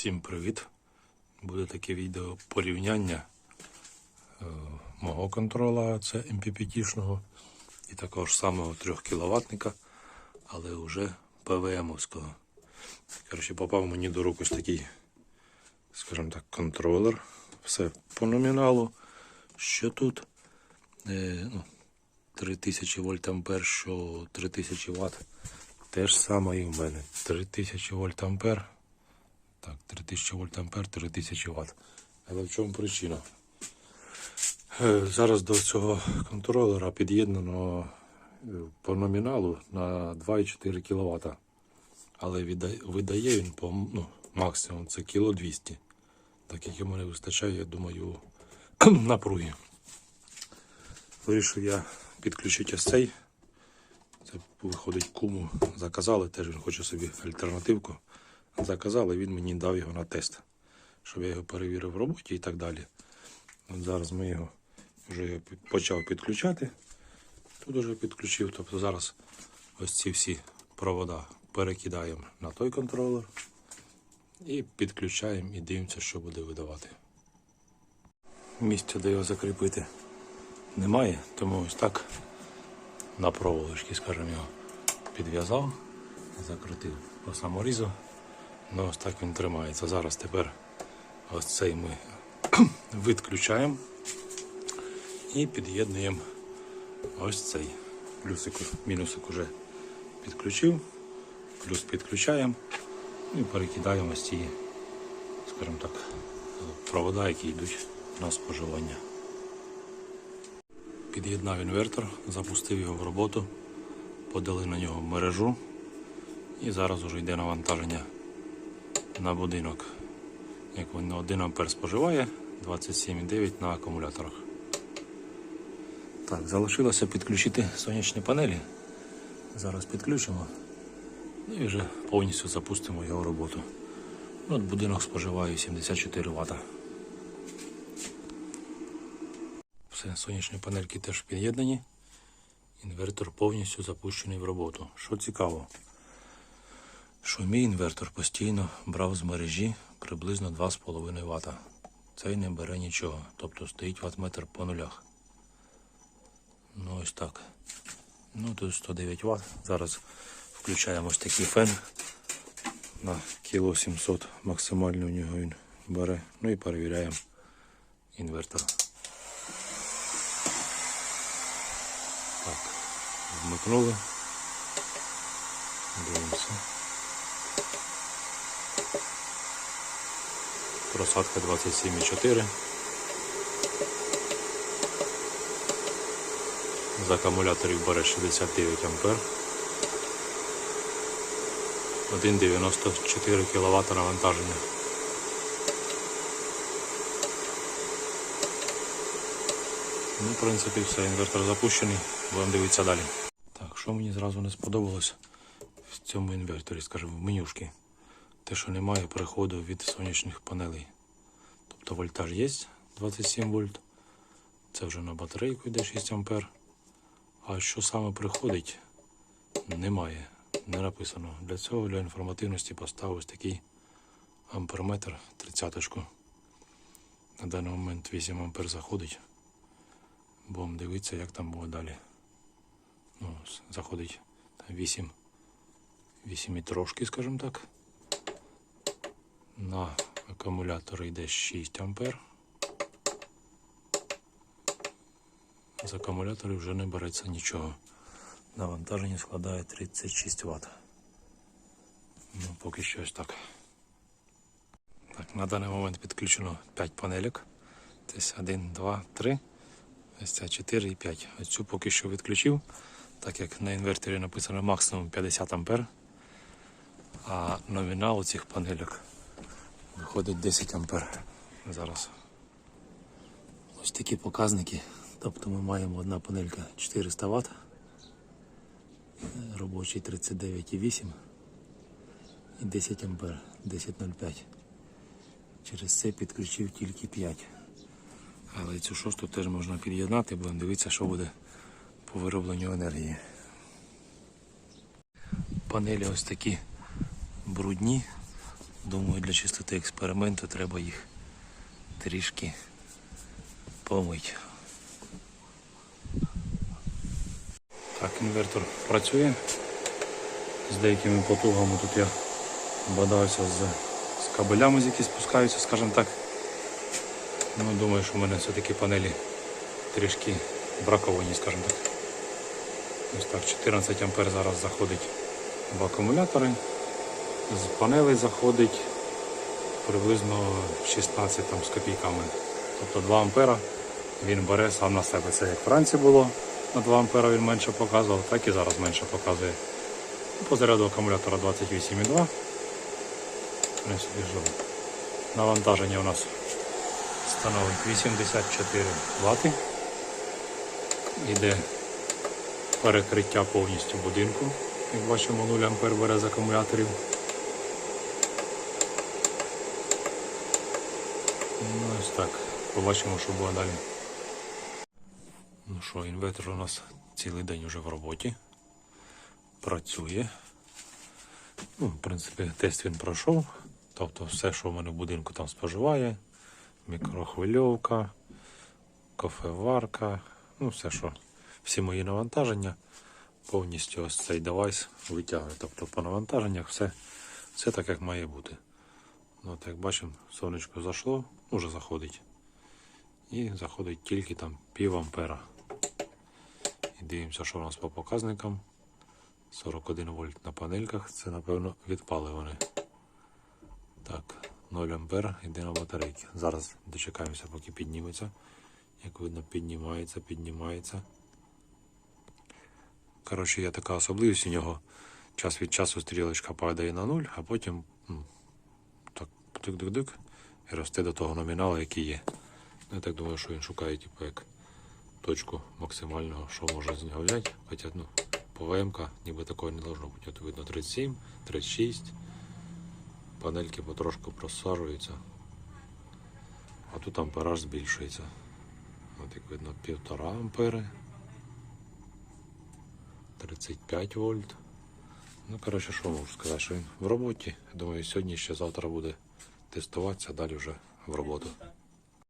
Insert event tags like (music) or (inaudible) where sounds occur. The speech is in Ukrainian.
Всім привіт! Буде таке відео порівняння е, мого контрола, це MPPT-шного, і також самого 3 кВт, але вже ПВМовського. Коротше, попав мені до рук ось такий, скажімо так, контролер. Все по номіналу. Що тут? Е, ну, 3000 вольт ампер, що 3000 Вт. Те ж саме і в мене. 3000 вольт ампер. Так, 3000 вольт ампер, 3000 Вт. Але в чому причина? Е, Зараз до цього контролера під'єднано е, по номіналу на 2,4 кВт. Але видає він по ну, максимум це кіло 200. Так як йому не вистачає, я думаю, (clears throat) напруги. Вирішив я підключити ось цей. Це виходить куму. Заказали, теж він хоче собі альтернативку. Заказали, він мені дав його на тест, щоб я його перевірив в роботі і так далі. От зараз ми його вже почав підключати. Тут вже підключив. Тобто зараз ось ці всі провода перекидаємо на той контролер і підключаємо і дивимося, що буде видавати. Місця, де його закріпити, немає, тому ось так на проволочці, скажімо, його підв'язав, закрутив по саморізу. Ну, ось так він тримається. Зараз тепер ось цей ми (clears throat) відключаємо і під'єднуємо ось цей. Плюсик, мінусик уже підключив, плюс підключаємо і перекидаємо ось ці, скажімо так, провода, які йдуть на споживання. Під'єднав інвертор, запустив його в роботу, подали на нього мережу і зараз уже йде навантаження на будинок. Як він 1 ампер споживає, 27,9 на акумуляторах. Так, залишилося підключити сонячні панелі. Зараз підключимо ну і вже повністю запустимо його роботу. Ну, От будинок споживає 74 Вт. Все, сонячні панельки теж під'єднані. Інвертор повністю запущений в роботу. Що цікаво, що мій інвертор постійно брав з мережі приблизно 2,5 Вт. Цей не бере нічого, тобто стоїть ватметр по нулях. Ну ось так. Ну тут 109 Вт. Зараз включаємо ось такий фен на кіло 700 максимально у нього він бере. Ну і перевіряємо інвертор. Так, вмикнули. Дивимося. Просадка 27,4. З акумуляторів бере 69 ампер. 1,94 кВт навантаження. Ну, в принципі, все, інвертор запущений. Будемо дивитися далі. Так, що мені зразу не сподобалось в цьому інверторі, скажімо, в менюшки. Те, що немає переходу від сонячних панелей. Тобто вольтаж є 27 вольт. Це вже на батарейку йде 6 ампер. А що саме приходить, немає. Не написано. Для цього для інформативності поставив ось такий амперметр 30-ку. На даний момент 8 ампер заходить. Будемо дивитися, як там буде далі. Ну, заходить там 8, 8 і трошки, скажімо так. На акумулятор йде 6 ампер. З акумуляторів вже не береться нічого. Навантаження складає 36 Вт. Ну, поки що ось так. Так, на даний момент підключено 5 панелек. Тобто 1, 2, 3. Ось ця 4 і 5. Ось цю поки що відключив, так як на інверторі написано максимум 50 ампер. А номінал у цих панелек виходить 10 ампер. Зараз. Ось такі показники. Тобто ми маємо одна панелька 400 Вт, робочий 39,8 і 10 ампер 10,05. Через це підключив тільки 5. Але цю шосту теж можна під'єднати, будемо дивитися, що буде по виробленню енергії. Панелі ось такі брудні, Думаю, для чистоти експерименту треба їх трішки помити. Так, інвертор працює. З деякими потугами тут я бодаюся з, з кабелями, з які спускаються, скажімо так. Ну, думаю, що в мене все-таки панелі трішки браковані, скажімо так. Ось так, 14 ампер зараз заходить в акумулятори. З панелей заходить приблизно 16 там, з копійками. Тобто 2 ампера він бере сам на себе. Це як вранці було, на 2 ампера він менше показував, так і зараз менше показує. По заряду акумулятора 28,2. В принципі, що навантаження у нас становить 84 Вт. Іде перекриття повністю будинку. Як бачимо, 0 ампер бере з акумуляторів. Ну, ось так. Побачимо, що буде далі. Ну що, інвертор у нас цілий день вже в роботі. Працює. Ну, в принципі, тест він пройшов. Тобто все, що в мене в будинку там споживає. Мікрохвильовка, кофеварка, ну все, що всі мої навантаження повністю ось цей девайс витягує. Тобто по навантаженнях все, все так, як має бути. Ну, от як бачимо, сонечко зайшло, уже заходить. І заходить тільки там пів ампера. І дивимося, що у нас по показникам. 41 вольт на панельках. Це, напевно, відпали вони. Так, 0 ампер йде на батарейки. Зараз дочекаємося, поки підніметься. Як видно, піднімається, піднімається. Коротше, є така особливість у нього. Час від часу стрілочка падає на 0, а потім тик-дик-дик і росте до того номіналу, який є. Я так думаю, що він шукає, типу, як точку максимального, що може з нього взяти. Хоча ну, ВМК ніби такого не должно бути. От видно 37, 36. Панельки потрошку просаджуються. А тут ампераж збільшується. От як видно, півтора ампери. 35 вольт. Ну, коротше, що можу сказати, що він в роботі. Думаю, сьогодні ще завтра буде тестуватися, далі вже в роботу.